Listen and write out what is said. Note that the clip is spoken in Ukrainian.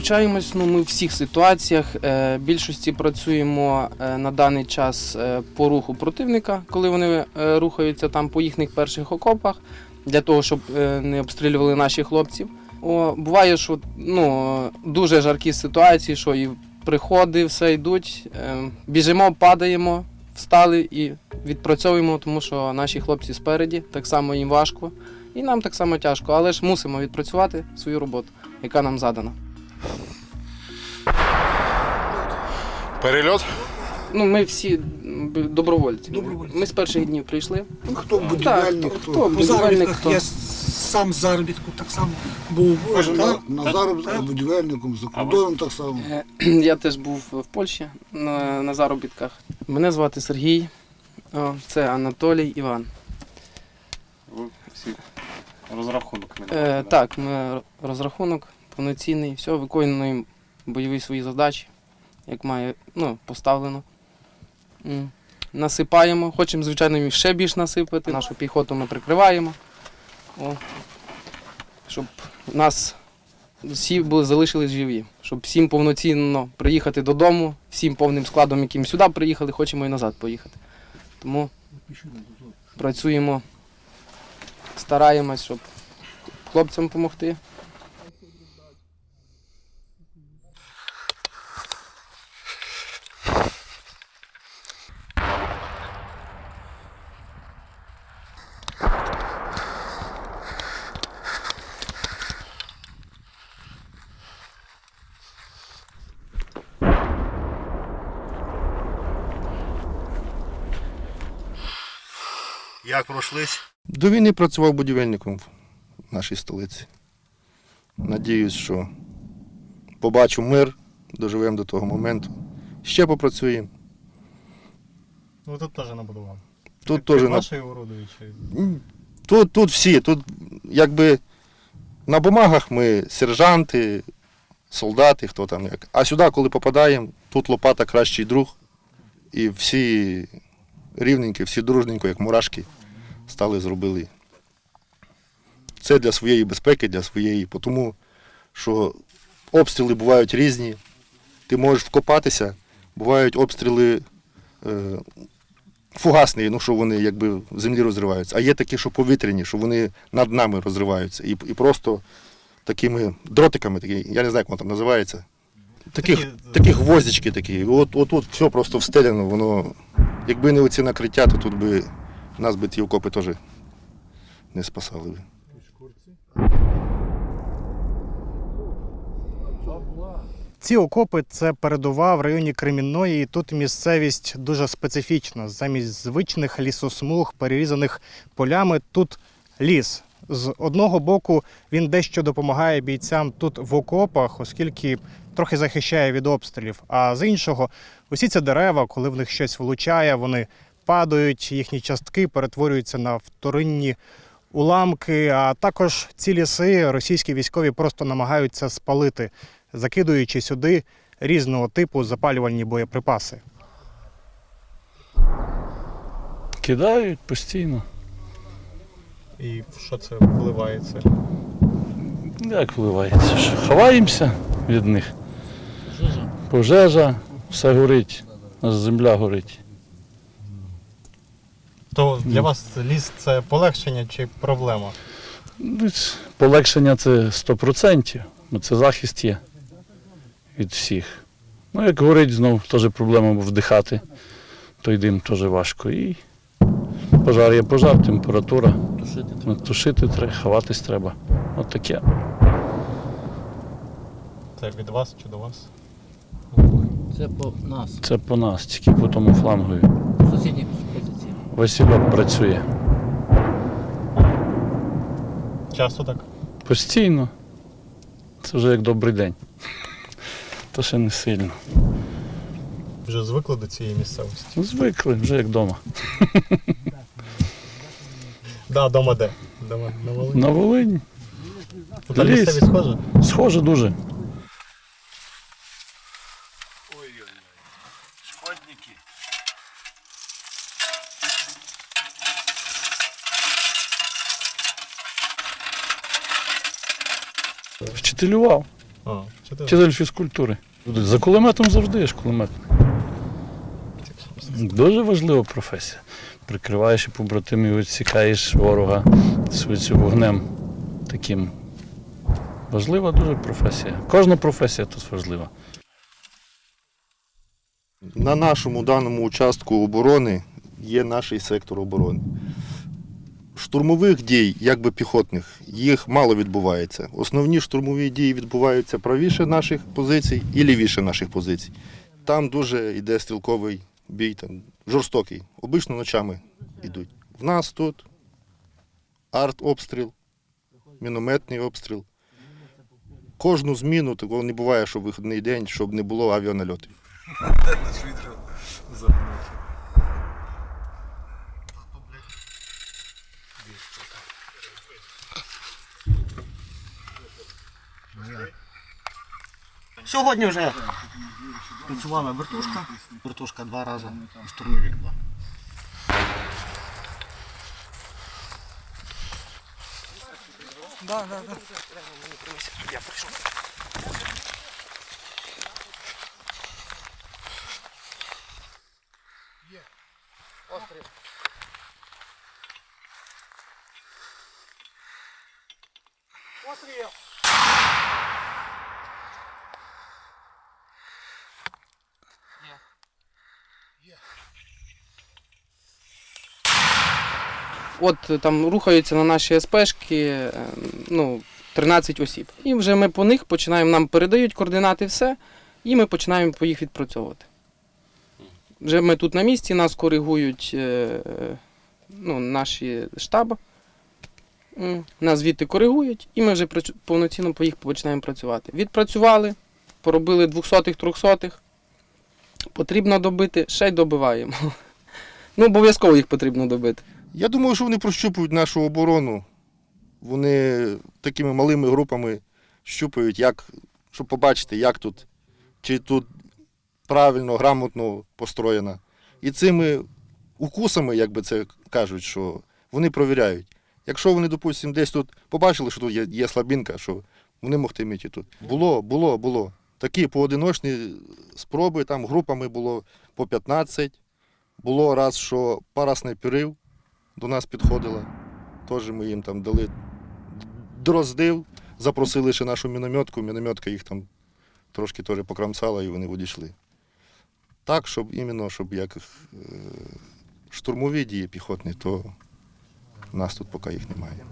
Включаємось ну, ми в всіх ситуаціях. Е, більшості працюємо е, на даний час е, по руху противника, коли вони рухаються там по їхніх перших окопах, для того, щоб не обстрілювали наших хлопців. О, буває, що ну, дуже жаркі ситуації, що і приходи, все йдуть. Біжимо, падаємо, встали і відпрацьовуємо, тому що наші хлопці спереді, так само їм важко. І нам так само тяжко, але ж мусимо відпрацювати свою роботу, яка нам задана. Перельот? Ну, ми всі добровольці. Добровольці. Ми з перших днів прийшли. Ну, хто будівельник, хто, хто. хто будівельник, хто. я сам з заробітку так само був. Кожен на, на так, заробітках будівельником, за кордоном так само. Е, Я теж був в Польщі на, на заробітках. Мене звати Сергій, О, це Анатолій Іван. Ви всі розрахунок не Е, маєте, так, ми розрахунок повноцінний, все, виконуємо бойові свої задачі, як має ну, поставлено. Насипаємо, хочемо, звичайно, ще більш насипати. Нашу піхоту ми прикриваємо. О, щоб нас всі були, залишились живі. Щоб всім повноцінно приїхати додому, всім повним складом, яким сюди приїхали, хочемо і назад поїхати. Тому працюємо, стараємось, щоб хлопцям допомогти. Як пройшлись? До війни працював будівельником в нашій столиці. Надіюсь, що побачу мир, доживемо до того моменту. Ще попрацюємо. Ви тут теж набудували. Тут теж на... Тут, тут всі, тут якби на бумагах ми сержанти, солдати, хто там як. А сюди, коли попадаємо, тут лопата кращий друг. І всі рівненькі, всі дружненько, як мурашки, стали зробили. Це для своєї безпеки, для своєї, тому що обстріли бувають різні. Ти можеш вкопатися, бувають обстріли е, фугасні, ну що вони якби в землі розриваються. А є такі, що повітряні, що вони над нами розриваються. І, і просто такими дротиками, такі, я не знаю, як воно там називається. Таких, Такі, такі гвоздички такі. От, от тут все просто встеляно, воно. Якби не оці накриття, то тут би нас би ті окопи теж не спасали. би. Ці окопи це передова в районі Кремінної. І тут місцевість дуже специфічна. Замість звичних лісосмуг, перерізаних полями, тут ліс. З одного боку він дещо допомагає бійцям тут в окопах, оскільки трохи захищає від обстрілів. А з іншого, усі ці дерева, коли в них щось влучає, вони падають, їхні частки перетворюються на вторинні уламки. А також ці ліси російські військові просто намагаються спалити, закидуючи сюди різного типу запалювальні боєприпаси. Кидають постійно. І в що це вливається? Як вливається? Ховаємося від них. Пожежа, все горить, аж земля горить. То для вас ліс це полегшення чи проблема? Ну, Полегшення це 100%, бо це захист є від всіх. Ну, як горить, знов теж проблема бо вдихати. Той дим теж важко. І пожар є пожар, температура. Тушити треба. Тушити треба, ховатись треба. От таке. Це від вас чи до вас? Це по нас, Це по нас, тільки по тому флангові. сусідні позиції. Васильок працює Часто так? постійно. Це вже як добрий день. То ще не сильно. Вже звикли до цієї місцевості. Звикли, вже як вдома. Да, дома де? Дома на Волині. На Волині. Тут на ліс. місцевість схожа? Схоже дуже. Вчителював. Вчитель фізкультури. За кулеметом завжди є ж кулемет. Дуже важлива професія. Прикриваєш і побратимів, відсікаєш ворога свицю вогнем таким. Важлива дуже професія. Кожна професія тут важлива. На нашому даному участку оборони є наш сектор оборони. Штурмових дій, як би піхотних, їх мало відбувається. Основні штурмові дії відбуваються правіше наших позицій і лівіше наших позицій. Там дуже йде стрілковий бій, там, жорстокий. Обично ночами йдуть. В нас тут арт-обстріл, мінометний обстріл. Кожну зміну такого не буває, що вихідний день, щоб не було авіанальотів. Сьогодні вже Працювала вертушка, вертушка два рази, штурмовик два. Да, да, да. Я прийшов. Острів. Острів. От е, там рухаються на наші СПшки е, ну, 13 осіб. І вже ми по них починаємо, нам передають координати, все, і ми починаємо по їх відпрацьовувати. Вже ми тут на місці, нас коригують е, ну, наші штаби. Нас звідти коригують, і ми вже повноцінно по їх починаємо працювати. Відпрацювали, поробили 200-х, 300-х. Потрібно добити, ще й добиваємо. Ну, обов'язково їх потрібно добити. Я думаю, що вони прощупують нашу оборону. Вони такими малими групами щупають, як, щоб побачити, як тут, чи тут правильно, грамотно построєна. І цими укусами, як би це кажуть, що вони провіряють. Якщо вони, допустимо, десь тут побачили, що тут є, є слабінка, що вони могтимуть і тут. Було, було, було. Такі поодиночні спроби, там групами було по 15. Було раз, що пара снайперів до нас підходила. Теж ми їм там дали дроздив, запросили ще нашу мінометку, мінометка їх там трошки теж покрамсала і вони відійшли. Так, щоб іменно, щоб як е, штурмові дії піхотні, то нас тут поки їх немає.